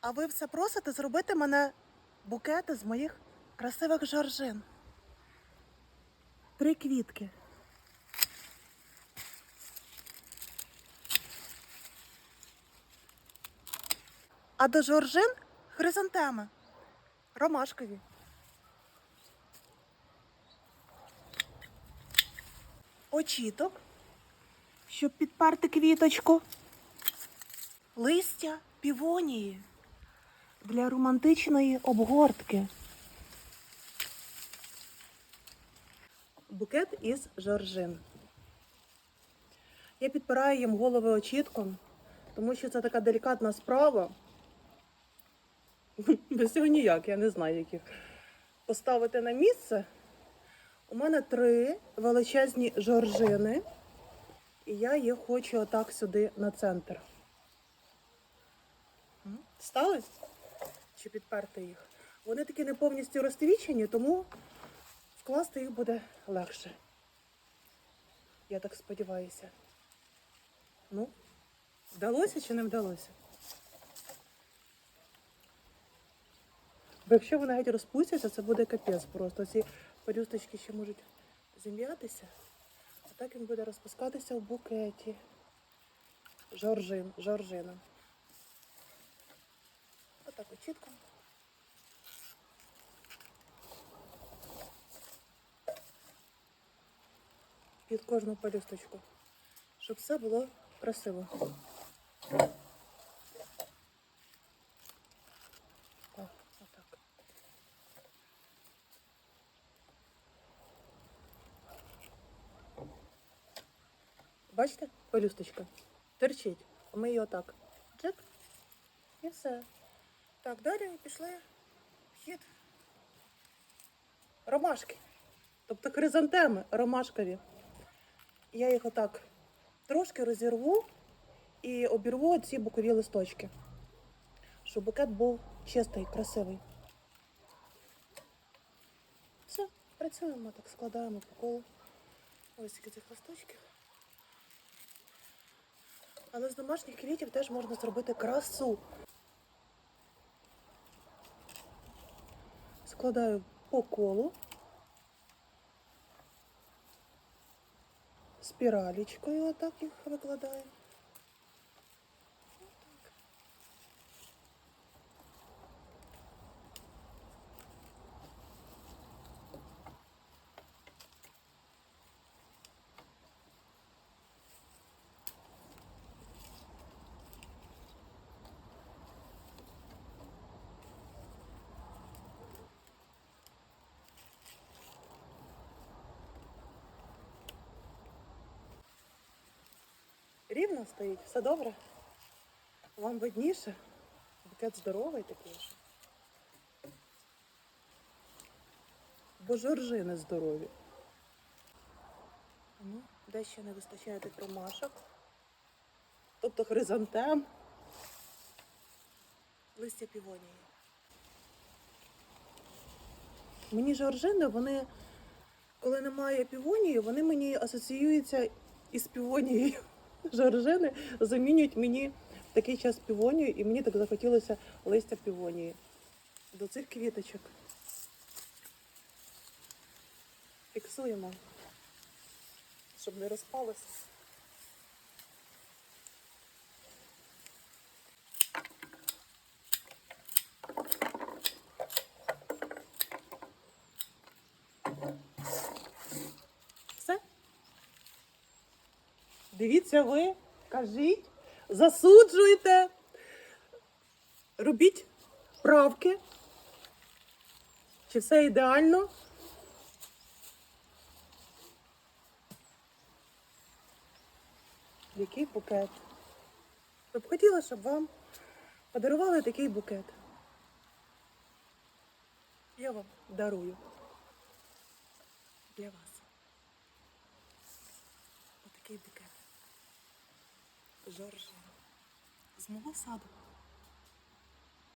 А ви все просите зробити мене букети з моїх красивих жоржин. Три квітки. А до жоржин хризантеми. Ромашкові. Очіток, щоб підперти квіточку. Листя півонії для романтичної обгортки. Букет із жоржин. Я підпираю їм голови очітком, тому що це така делікатна справа. Без цього ніяк, я не знаю, як їх поставити на місце. У мене три величезні жоржини, і я їх хочу отак сюди на центр. Стали? Чи підперти їх? Вони такі не повністю розтвічені, тому вкласти їх буде легше. Я так сподіваюся. Ну, вдалося чи не вдалося? Бо якщо вони геть розпустяться, це буде капець просто. Ці пелюсточки ще можуть зім'ятися, а так він буде розпускатися в букеті. Жоржин, жоржина. Чітко. Під кожну пелюсточку, щоб все було красиво. Бачите, пелюсточка? Терчить. Ми її отак. Джик. І все. Так, далі пішли в хід. Ромашки. Тобто хризантеми ромашкові. Я їх отак трошки розірву і обірву ці бокові листочки. Щоб букет був чистий, красивий. Все, працюємо так, складаємо по колу. Ось скільки цих листочків. Але з домашніх квітів теж можна зробити красу. Складаю по колу. Спіралічкою отак їх викладаю. Рівно стоїть, все добре. Вам видніше. Букет здоровий такий. Бо жоржини здорові. Ну, де ще не вистачає тих ромашок. Тобто хризантем. Листя півонії. Мені жоржини, вони, коли немає півонії, вони мені асоціюються із півонією. Жоржини замінюють мені в такий час півонію, і мені так захотілося листя півонії. До цих квіточок. Фіксуємо, щоб не розпалося. Все. Дивіться ви, кажіть, засуджуйте, робіть правки. Чи все ідеально? Який букет? Я б хотіла, щоб вам подарували такий букет. Я вам дарую для вас. Отакий букет. Жоржин. З мого саду.